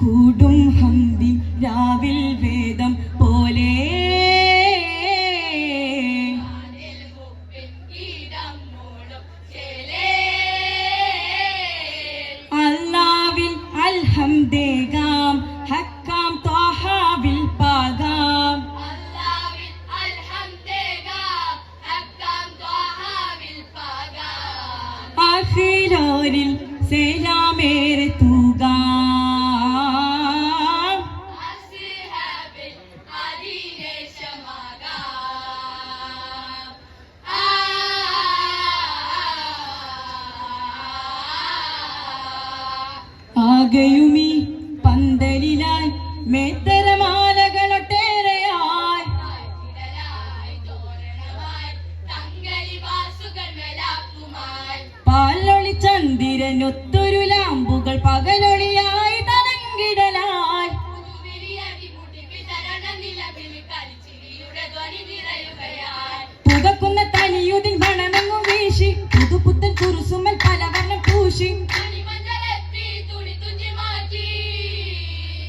കൂടും ഹംദി രാവിൽ വേദം ആകയുമീ പന്തലിലായി മേത്തരമാലകളൊട്ടേറെയായി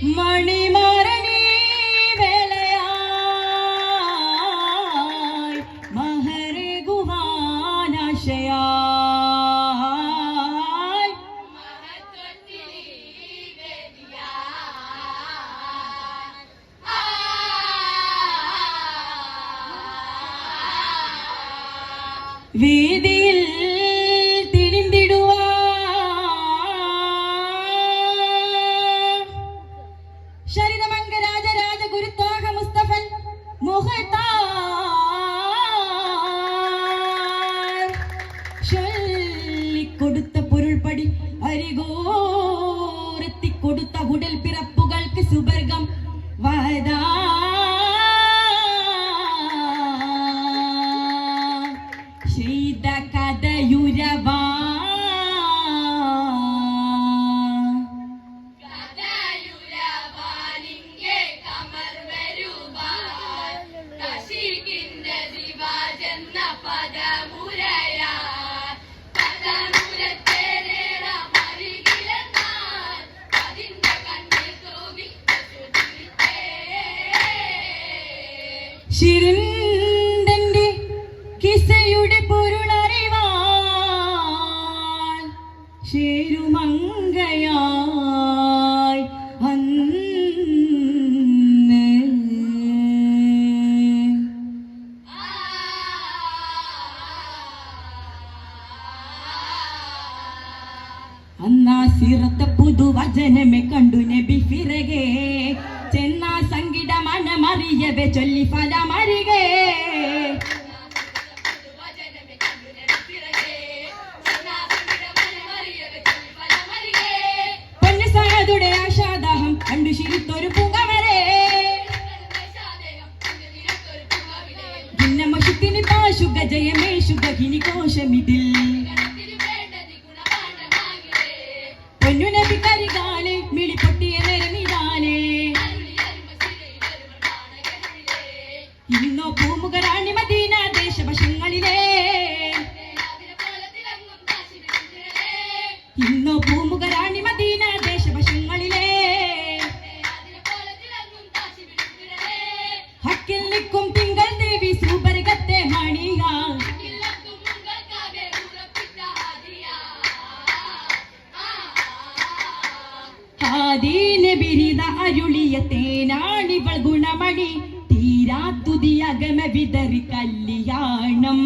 മണിമാറനീ വേളയായി മഹരഗുഹാനാശയായി വേദിയിൽ കൊടുത്ത ഉടൽ പിറപ്പുകൾക്ക് സുബർഗം വദാ ശിരുണ്ടന്റെ കിസയുടെ പൊരുളറിവാൻ ശേരുമങ്കയായി അന്ന്. അന്നാ സിറത്ത പുതുവചനമെ കണ്ടു നബി ഫിറകെ. ചെന്നാ സംഗീത മനമറിയവെ ചൊല്ലി ഫലമറികെ കണ്ടു ശിരിത്തൊരു പുകവരെ ഭിന്നമശുത്തിന് പാശു ജയമേ ശുഗഹിനി കോശമിതിൽ. ഹാദീന ബിരിത അരുളിയ തേനാണിവൾ ഗുണമണി. തീരാത്തുതിയകമ വിതറി കല്യാണം.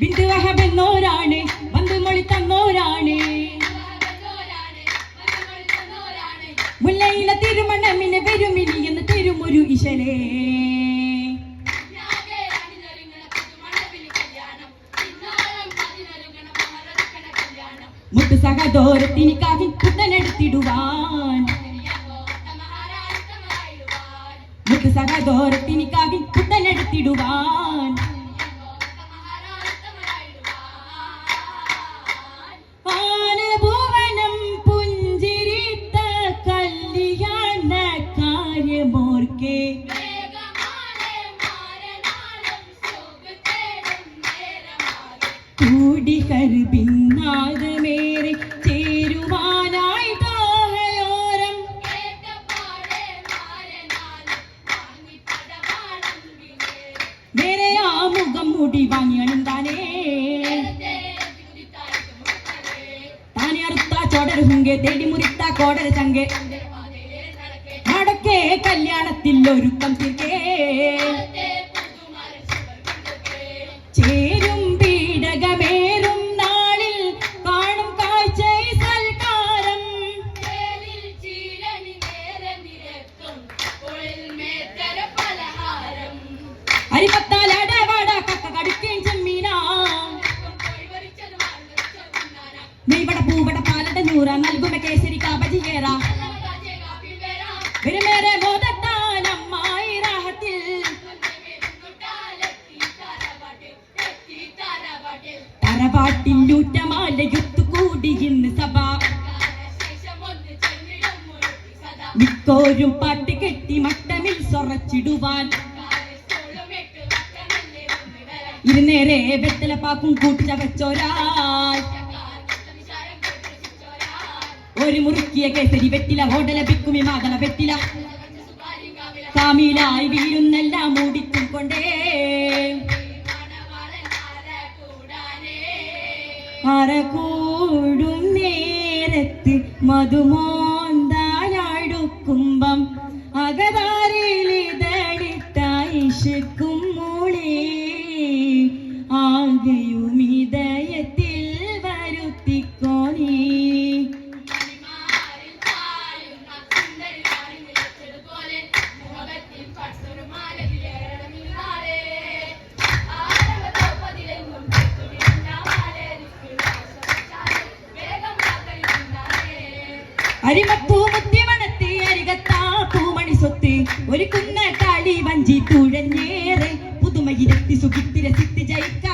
ബിന്ദു വഹബെന്നോരാണ് ബന്ധുമൊഴി തന്നോരാണ്. മുല്ലയിലെ തിരുമണമിന് വരുമിനി എന്ന് തിരുമൊരു ഇശലേ മുട്ടു സഹദോരത്തിനിക്കാവിൻ പുത്തനെടുത്തിടുവാൻ മുട്ടു സഹദോരത്തിനിക്കാവിൻ പുത്തനെടുത്തിടുവാൻ ആനഭുവനം വേറെ ആ മുഖം മൂടി വാങ്ങി അണിന്താനേ? താനെ അറുത്ത ചോടര ഹുങ്കെ തേടി മുറിത്ത കോടര ചങ്കെ. നടക്കേ കല്യാണത്തിൽ ഒരുക്കം തീർക്കേ നൂറ നൽകുമ കേസരി കാബജി കേറ വിരുമേറെ മോദത്താൽ അമ്മായി തറവാട്ടിൽ യൂറ്റമാലയുത്തു കൂടി ഇന്ന് സഭ. മിക്കോരും പാട്ട് കെട്ടി മട്ടമിൽ സൊറച്ചിടുവാൻ ഇരുന്നേരെ വെത്തലപ്പാക്കും കൂട്ടിച്ച വെച്ചോരാൽ ഒരു മുറുക്കിയ കേസരി വെട്ടില ഹോട്ടല പിക്കുമി മാതള വെട്ടില കാമിലായി വീരുന്നെല്ലാം മൂടിക്കും കൊണ്ടേ. അറകൂടും നേരത്ത് മധുമോന്താനടുക്കുമ്പം അകതാരിലിതടിത്തൈശക്കും മൂളേ. ആകെയും അരിമപ്പൂ മുത്തിമണത്തി അരികത്താ പൂമണി സ്വത്തി. ഒരു കുന്നക്കാടി വഞ്ചി തുഴഞ്ഞേറെ. പുതുമയിരത്തി സുഖിത്തിരസിത്തി ജയിക്ക